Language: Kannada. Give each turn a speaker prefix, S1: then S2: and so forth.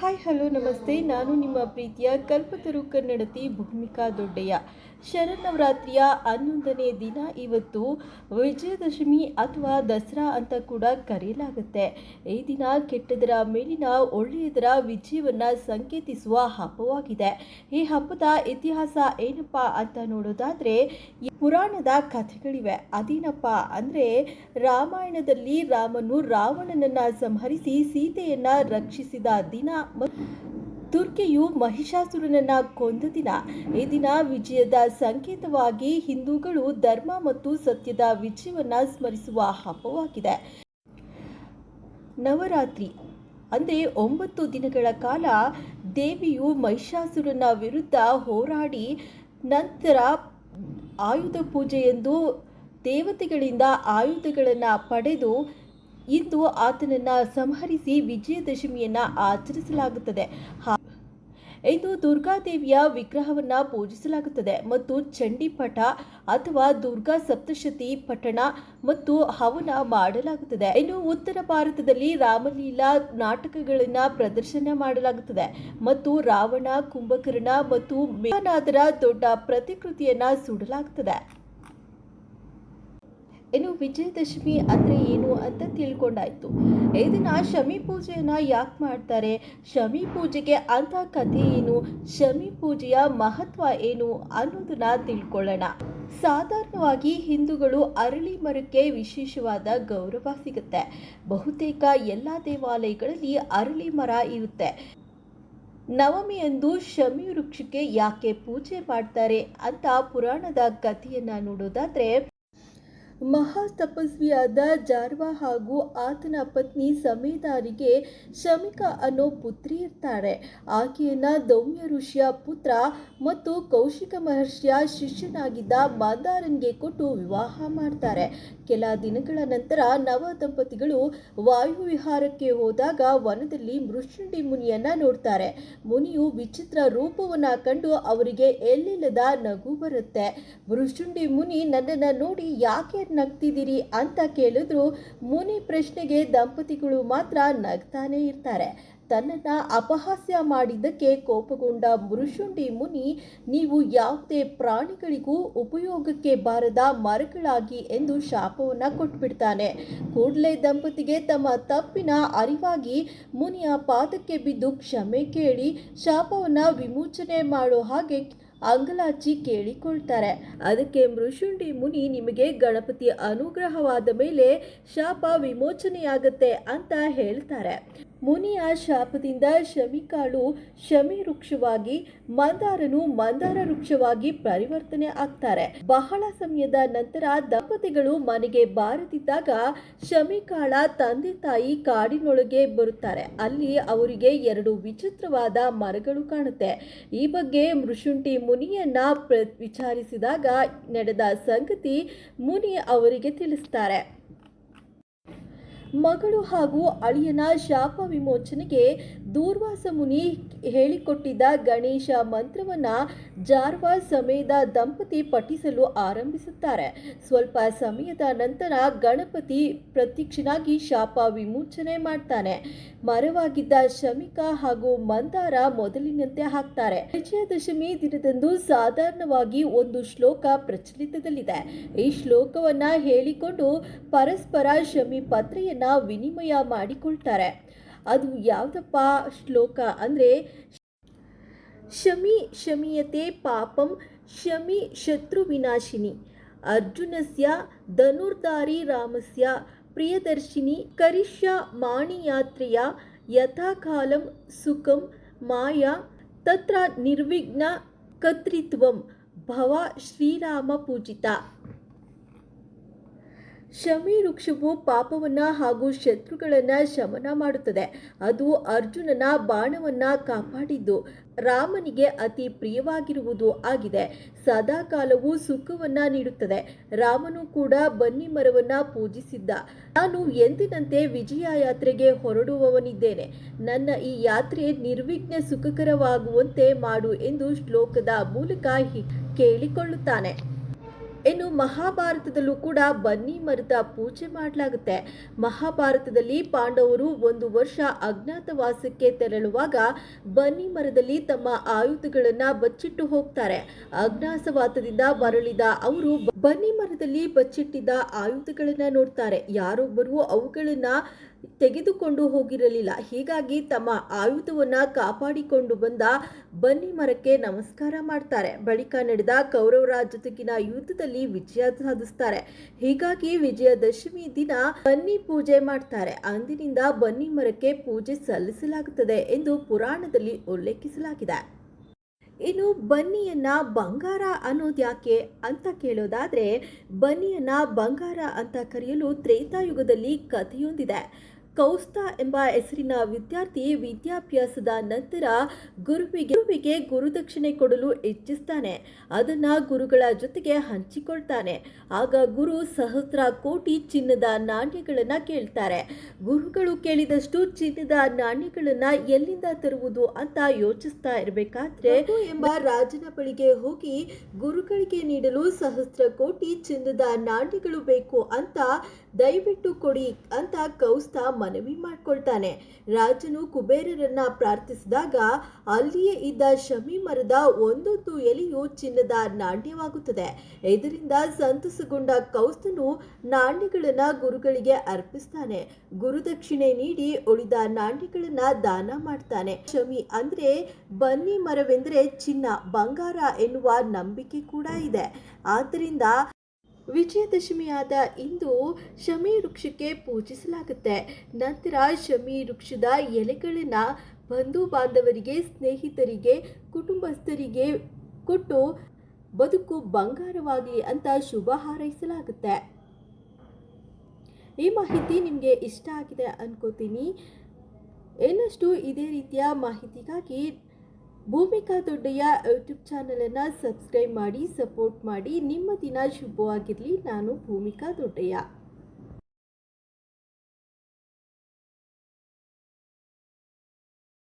S1: ಹಾಯ್ ಹಲೋ ನಮಸ್ತೆ ನಾನು ನಿಮ್ಮ ಪ್ರೀತಿಯ ಕಲ್ಪತರು ಕನ್ನಡತಿ ಭೂಮಿಕಾ ದೊಡ್ಡಯ್ಯ. ಶರನ್ನವರಾತ್ರಿಯ ಹನ್ನೊಂದನೇ ದಿನ ಇವತ್ತು ವಿಜಯದಶಮಿ ಅಥವಾ ದಸರಾ ಅಂತ ಕೂಡ ಕರೆಯಲಾಗುತ್ತೆ. ಈ ದಿನ ಕೆಟ್ಟದರ ಮೇಲಿನ ಒಳ್ಳೆಯದರ ವಿಜಯವನ್ನು ಸಂಕೇತಿಸುವ ಹಬ್ಬವಾಗಿದೆ. ಈ ಹಬ್ಬದ ಇತಿಹಾಸ ಏನಪ್ಪ ಅಂತ ನೋಡೋದಾದರೆ ಪುರಾಣದ ಕಥೆಗಳಿವೆ. ಅದೇನಪ್ಪ ಅಂದರೆ, ರಾಮಾಯಣದಲ್ಲಿ ರಾಮನು ರಾವಣನನ್ನು ಸಂಹರಿಸಿ ಸೀತೆಯನ್ನು ರಕ್ಷಿಸಿದ ದಿನ ದುರ್ಗೆಯು ಮಹಿಷಾಸುರನನ್ನ ಕೊಂದ ದಿನ ಈ ದಿನ ವಿಜಯದ ಸಂಕೇತವಾಗಿ ಹಿಂದೂಗಳು ಧರ್ಮ ಮತ್ತು ಸತ್ಯದ ವಿಜಯವನ್ನ ಸ್ಮರಿಸುವ ಹಬ್ಬವಾಗಿದೆ. ನವರಾತ್ರಿ ಅಂದರೆ ಒಂಬತ್ತು ದಿನಗಳ ಕಾಲ ದೇವಿಯು ಮಹಿಷಾಸುರನ ವಿರುದ್ಧ ಹೋರಾಡಿ ನಂತರ ಆಯುಧ ಪೂಜೆಯೆಂದು ದೇವತೆಗಳಿಂದ ಆಯುಧಗಳನ್ನು ಪಡೆದು ಇಂದು ಆತನನ್ನು ಸಂಹರಿಸಿ ವಿಜಯದಶಮಿಯನ್ನು ಆಚರಿಸಲಾಗುತ್ತದೆ. ಇಂದು ದುರ್ಗಾದೇವಿಯ ವಿಗ್ರಹವನ್ನು ಪೂಜಿಸಲಾಗುತ್ತದೆ ಮತ್ತು ಚಂಡಿಪಟ ಅಥವಾ ದುರ್ಗಾ ಸಪ್ತಶತಿ ಪಠಣ ಮತ್ತು ಹವನ ಮಾಡಲಾಗುತ್ತದೆ. ಇನ್ನು ಉತ್ತರ ಭಾರತದಲ್ಲಿ ರಾಮಲೀಲಾ ನಾಟಕಗಳನ್ನು ಪ್ರದರ್ಶನ ಮಾಡಲಾಗುತ್ತದೆ ಮತ್ತು ರಾವಣ, ಕುಂಭಕರ್ಣ ಮತ್ತು ಮೇಘನಾದರ ದೊಡ್ಡ ಪ್ರತಿಕೃತಿಯನ್ನ ಸುಡಲಾಗುತ್ತದೆ ಇನ್ನು ವಿಜಯದಶಮಿ ಅಂದರೆ ಏನು ಅಂತ ತಿಳ್ಕೊಂಡಾಯ್ತು. ಈ ದಿನ ಶಮಿ ಪೂಜೆಯನ್ನು ಯಾಕೆ ಮಾಡ್ತಾರೆ? ಶಮಿ ಪೂಜೆಗೆ ಅಂತ ಕಥೆ ಏನು? ಶಮಿ ಪೂಜೆಯ ಮಹತ್ವ ಏನು ಅನ್ನೋದನ್ನ ತಿಳ್ಕೊಳ್ಳೋಣ. ಸಾಧಾರಣವಾಗಿ ಹಿಂದೂಗಳು ಅರಳಿ ಮರಕ್ಕೆ ವಿಶೇಷವಾದ ಗೌರವ ಸಿಗುತ್ತೆ. ಬಹುತೇಕ ಎಲ್ಲ ದೇವಾಲಯಗಳಲ್ಲಿ ಅರಳಿ ಮರ ಇರುತ್ತೆ. ನವಮಿಯಂದು ಶಮಿ ವೃಕ್ಷಕ್ಕೆ ಯಾಕೆ ಪೂಜೆ ಮಾಡ್ತಾರೆ ಅಂತ ಪುರಾಣದ ಕಥೆಯನ್ನು ನೋಡೋದಾದ್ರೆ ಮಹಾ ತಪಸ್ವಿಯಾದ ಜಾರ್ವ ಹಾಗೂ ಆತನ ಪತ್ನಿ ಸಮೇದಾರಿಗೆ ಶಮಿಕ ಅನ್ನೋ ಪುತ್ರಿ ಇರ್ತಾರೆ. ಆಕೆಯನ್ನ ದೌಮ್ಯ ಋಷಿಯ ಪುತ್ರ ಮತ್ತು ಕೌಶಿಕ ಮಹರ್ಷಿಯ ಶಿಷ್ಯನಾಗಿದ್ದ ಮಾದಾರನ್ಗೆ ಕೊಟ್ಟು ವಿವಾಹ ಮಾಡ್ತಾರೆ. ಕೆಲ ದಿನಗಳ ನಂತರ ನವ ದಂಪತಿಗಳು ವಾಯುವಿಹಾರಕ್ಕೆ ಹೋದಾಗ ವನದಲ್ಲಿ ಮೃಷುಂಡಿ ಮುನಿಯನ್ನ ನೋಡ್ತಾರೆ. ಮುನಿಯು ವಿಚಿತ್ರ ರೂಪವನ್ನ ಕಂಡು ಅವರಿಗೆ ಎಲ್ಲಿಲ್ಲದ ನಗು ಬರುತ್ತೆ. ಮೃಷುಂಡಿ ಮುನಿ ನನ್ನನ್ನು ನೋಡಿ ಯಾಕೆ ನಗ್ತಿದ್ದೀರಿ ಅಂತ ಕೇಳಿದ್ರು ಮುನಿ ಪ್ರಶ್ನೆಗೆ ದಂಪತಿಗಳು ಮಾತ್ರ ನಗ್ತಾನೆ ಇರ್ತಾರೆ. ತನ್ನನ್ನ ಅಪಹಾಸ್ಯ ಮಾಡಿದ್ದಕ್ಕೆ ಕೋಪಗೊಂಡ ಮೃಶುಂಡಿ ಮುನಿ, ನೀವು ಯಾವುದೇ ಪ್ರಾಣಿಗಳಿಗೂ ಉಪಯೋಗಕ್ಕೆ ಬಾರದ ಮರಗಳಾಗಿ ಎಂದು ಶಾಪವನ್ನ ಕೊಟ್ಬಿಡ್ತಾನೆ. ಕೂಡಲೇ ದಂಪತಿಗೆ ತಮ್ಮ ತಪ್ಪಿನ ಅರಿವಾಗಿ ಮುನಿಯ ಪಾದಕ್ಕೆ ಬಿದ್ದು ಕ್ಷಮೆ ಕೇಳಿ ಶಾಪವನ್ನ ವಿಮೋಚನೆ ಮಾಡೋ ಹಾಗೆ ಅಂಗಲಾಚಿ ಕೇಳಿಕೊಳ್ತಾರೆ. ಅದಕ್ಕೆ ಮೃಷುಂಡಿ ಮುನಿ ನಿಮಗೆ ಗಣಪತಿ ಅನುಗ್ರಹವಾದ ಮೇಲೆ ಶಾಪ ವಿಮೋಚನೆಯಾಗತ್ತೆ ಅಂತ ಹೇಳ್ತಾರೆ. ಮುನಿಯ ಶಾಪದಿಂದ ಶಮಿಕಾಳು ಶಮಿ ವೃಕ್ಷವಾಗಿ ಮಂದಾರನು ಮಂದಾರ ವೃಕ್ಷವಾಗಿ ಪರಿವರ್ತನೆ ಆಗ್ತಾರೆ. ಬಹಳ ಸಮಯದ ನಂತರ ದಂಪತಿಗಳು ಮನೆಗೆ ಬಾರದಿದ್ದಾಗ ಶಮಿಕಾಳ ತಂದೆ ತಾಯಿ ಕಾಡಿನೊಳಗೆ ಬರುತ್ತಾರೆ. ಅಲ್ಲಿ ಅವರಿಗೆ ಎರಡು ವಿಚಿತ್ರವಾದ ಮರಗಳು ಕಾಣುತ್ತೆ. ಈ ಬಗ್ಗೆ ಮೃಶುಂಠಿ ಮುನಿಯನ್ನ ವಿಚಾರಿಸಿದಾಗ ನಡೆದ ಸಂಗತಿ ಮುನಿ ಅವರಿಗೆ ತಿಳಿಸ್ತಾರೆ. ಮಗಳು ಹಾಗೂ ಅಳಿಯನ ಶಾಪ ವಿಮೋಚನೆಗೆ ದೂರ್ವಾಸ ಮುನಿ ಹೇಳಿಕೊಟ್ಟಿದ್ದ ಗಣೇಶ ಮಂತ್ರವನ್ನ ಜಾರ್ವ ಸಮೇತ ದಂಪತಿ ಪಠಿಸಲು ಆರಂಭಿಸುತ್ತಾರೆ. ಸ್ವಲ್ಪ ಸಮಯದ ನಂತರ ಗಣಪತಿ ಪ್ರತ್ಯಕ್ಷನಾಗಿ ಶಾಪ ವಿಮೋಚನೆ ಮಾಡ್ತಾನೆ. ಮರವಾಗಿದ್ದ ಶಮಿಕ ಹಾಗೂ ಮಂದಾರ ಮೊದಲಿನಂತೆ ಹಾಕ್ತಾರೆ. ವಿಜಯದಶಮಿ ದಿನದಂದು ಸಾಧಾರಣವಾಗಿ ಒಂದು ಶ್ಲೋಕ ಪ್ರಚಲಿತದಲ್ಲಿದೆ. ಈ ಶ್ಲೋಕವನ್ನ ಹೇಳಿಕೊಂಡು ಪರಸ್ಪರ ಶಮಿ ಪತ್ರೆಯನ್ನ ವಿನಿಮಯ ಮಾಡಿಕೊಳ್ತಾರೆ. ಅದು ಯಾವುದಪ್ಪ ಶ್ಲೋಕ ಅಂದರೆ ಶಮಿ ಶಮಿಯತೆ ಪಾಪಂ ಶಮಿ ಶತ್ರು ವಿನಾಶಿನಿ. ಅರ್ಜುನಸ್ಯ ಧನುರ್ಧಾರಿ ರಾಮಸ್ಯ ಪ್ರಿಯದರ್ಶಿನಿ ಕರಿಷ್ಯ ಮಾಣಿಯಾತ್ರೆಯ ಯಥಾಕಾಲಂ ಸುಖಂ ಮಾಯಾ ತತ್ರ ನಿರ್ವಿಘ್ನ ಕರ್ತೃತ್ವಂ ಭವ ಶ್ರೀರಾಮ ಪೂಜಿತ. ಶಮಿ ವೃಕ್ಷವು ಪಾಪವನ್ನ ಹಾಗೂ ಶತ್ರುಗಳನ್ನ ಶಮನ ಮಾಡುತ್ತದೆ. ಅದು ಅರ್ಜುನನ ಬಾಣವನ್ನ ಕಾಪಾಡಿದ್ದು ರಾಮನಿಗೆ ಅತಿ ಪ್ರಿಯವಾಗಿರುವುದು ಆಗಿದೆ. ಸದಾಕಾಲವು ಸುಖವನ್ನ ನೀಡುತ್ತದೆ. ರಾಮನು ಕೂಡ ಬನ್ನಿ ಮರವನ್ನು ಪೂಜಿಸಿದ್ದ. ನಾನು ಎಂದಿನಂತೆ ವಿಜಯ ಯಾತ್ರೆಗೆ ಹೊರಡುವವನಿದ್ದೇನೆ. ನನ್ನ ಈ ಯಾತ್ರೆ ನಿರ್ವಿಘ್ನ ಸುಖಕರವಾಗುವಂತೆ ಮಾಡು ಎಂದು ಶ್ಲೋಕದ ಮೂಲಕ ಕೇಳಿಕೊಳ್ಳುತ್ತಾನೆ. ಇನ್ನು ಮಹಾಭಾರತದಲ್ಲೂ ಕೂಡ ಬನ್ನಿ ಮರದ ಪೂಜೆ ಮಾಡಲಾಗುತ್ತೆ. ಮಹಾಭಾರತದಲ್ಲಿ ಪಾಂಡವರು ಒಂದು ವರ್ಷ ಅಜ್ಞಾತವಾಸಕ್ಕೆ ತೆರಳುವಾಗ ಬನ್ನಿ ಮರದಲ್ಲಿ ತಮ್ಮ ಆಯುಧಗಳನ್ನು ಬಚ್ಚಿಟ್ಟು ಹೋಗ್ತಾರೆ. ಅಜ್ಞಾತವಾಸದಿಂದ ಮರಳಿದ ಅವರು ಬನ್ನಿ ಮರದಲ್ಲಿ ಬಚ್ಚಿಟ್ಟಿದ್ದ ಆಯುಧಗಳನ್ನು ನೋಡ್ತಾರೆ. ಯಾರೊಬ್ಬರು ಅವುಗಳನ್ನ ತೆಗೆದುಕೊಂಡು ಹೋಗಿರಲಿಲ್ಲ. ಹೀಗಾಗಿ ತಮ್ಮ ಆಯುಧವನ್ನ ಕಾಪಾಡಿಕೊಂಡು ಬಂದ ಬನ್ನಿ ಮರಕ್ಕೆ ನಮಸ್ಕಾರ ಮಾಡ್ತಾರೆ. ಬಳಿಕ ನಡೆದ ಕೌರವರ ಜೊತೆಗಿನ ಯುದ್ಧದಲ್ಲಿ ವಿಜಯ ಸಾಧಿಸ್ತಾರೆ. ಹೀಗಾಗಿ ವಿಜಯದಶಮಿ ದಿನ ಬನ್ನಿ ಪೂಜೆ ಮಾಡ್ತಾರೆ. ಅಂದಿನಿಂದ ಬನ್ನಿ ಮರಕ್ಕೆ ಪೂಜೆ ಸಲ್ಲಿಸಲಾಗುತ್ತದೆ ಎಂದು ಪುರಾಣದಲ್ಲಿ ಉಲ್ಲೇಖಿಸಲಾಗಿದೆ. ಇನ್ನು ಬನ್ನಿಯನ್ನ ಬಂಗಾರ ಅನ್ನೋದು ಯಾಕೆ ಅಂತ ಕೇಳೋದಾದ್ರೆ ಬನ್ನಿಯನ್ನ ಬಂಗಾರ ಅಂತ ಕರೆಯಲು ತ್ರೇತಾಯುಗದಲ್ಲಿ ಕಥೆಯೊಂದಿದೆ. ಕೌಸ್ತ ಎಂಬ ಹೆಸರಿನ ವಿದ್ಯಾರ್ಥಿ ವಿದ್ಯಾಭ್ಯಾಸದ ನಂತರ ಗುರುವಿಗೆ ಗುರುವಿಗೆ ಗುರುದಕ್ಷಿಣೆ ಕೊಡಲು ಇಚ್ಛಿಸ್ತಾನೆ. ಅದನ್ನ ಗುರುಗಳ ಜೊತೆಗೆ ಹಂಚಿಕೊಳ್ತಾನೆ. ಆಗ ಗುರು ಸಹಸ್ರ ಕೋಟಿ ಚಿನ್ನದ ನಾಣ್ಯಗಳನ್ನ ಕೇಳ್ತಾರೆ. ಗುರುಗಳು ಕೇಳಿದಷ್ಟು ಚಿನ್ನದ ನಾಣ್ಯಗಳನ್ನ ಎಲ್ಲಿಂದ ತರುವುದು ಅಂತ ಯೋಚಿಸ್ತಾ ಇರಬೇಕಾದ್ರೆ ಎಂಬ ರಾಜನ ಬಳಿಗೆ ಹೋಗಿ ಗುರುಗಳಿಗೆ ನೀಡಲು ಸಹಸ್ರ ಕೋಟಿ ಚಿನ್ನದ ನಾಣ್ಯಗಳು ಬೇಕು ಅಂತ ದಯವಿಟ್ಟು ಕೊಡಿ ಅಂತ ಕೌಸ್ತ ಮನವಿ ಮಾಡ್ಕೊಳ್ತಾನೆ. ರಾಜನು ಕುಬೇರರನ್ನ ಪ್ರಾರ್ಥಿಸಿದಾಗ ಅಲ್ಲಿಯೇ ಇದ್ದ ಶಮಿ ಮರದ ಒಂದೊಂದು ಎಲೆಯು ಚಿನ್ನದ ನಾಣ್ಯವಾಗುತ್ತದೆ. ಇದರಿಂದ ಸಂತಸಗೊಂಡ ಕೌಸ್ತನು ನಾಣ್ಯಗಳನ್ನ ಗುರುಗಳಿಗೆ ಅರ್ಪಿಸ್ತಾನೆ. ಗುರುದಕ್ಷಿಣೆ ನೀಡಿ ಉಳಿದ ನಾಣ್ಯಗಳನ್ನ ದಾನ ಮಾಡ್ತಾನೆ. ಶಮಿ ಅಂದ್ರೆ ಬನ್ನಿ ಮರವೆಂದ್ರೆ ಚಿನ್ನ, ಬಂಗಾರ ಎನ್ನುವ ನಂಬಿಕೆ ಕೂಡ ಇದೆ. ಆದ್ದರಿಂದ ವಿಜಯದಶಮಿಯಾದ ಇಂದು ಶಮಿ ವೃಕ್ಷಕ್ಕೆ ಪೂಜಿಸಲಾಗುತ್ತೆ. ನಂತರ ಶಮಿ ವೃಕ್ಷದ ಎಲೆಗಳನ್ನು ಬಂಧು ಬಾಂಧವರಿಗೆ, ಸ್ನೇಹಿತರಿಗೆ, ಕುಟುಂಬಸ್ಥರಿಗೆ ಕೊಟ್ಟು ಬದುಕು ಬಂಗಾರವಾಗಲಿ ಅಂತ ಶುಭ ಹಾರೈಸಲಾಗುತ್ತೆ. ಈ ಮಾಹಿತಿ ನಿಮಗೆ ಇಷ್ಟ ಆಗಿದೆ ಅನ್ಕೋತೀನಿ. ಇನ್ನಷ್ಟು ಇದೇ ರೀತಿಯ ಮಾಹಿತಿಗಾಗಿ ಭೂಮಿಕಾ ದೊಡ್ಡಯ್ಯ ಯೂಟ್ಯೂಬ್ ಚಾನಲನ್ನು ಸಬ್ಸ್ಕ್ರೈಬ್ ಮಾಡಿ ಸಪೋರ್ಟ್ ಮಾಡಿ. ನಿಮ್ಮ ದಿನ ಶುಭವಾಗಿರಲಿ. ನಾನು ಭೂಮಿಕಾ ದೊಡ್ಡಯ್ಯ.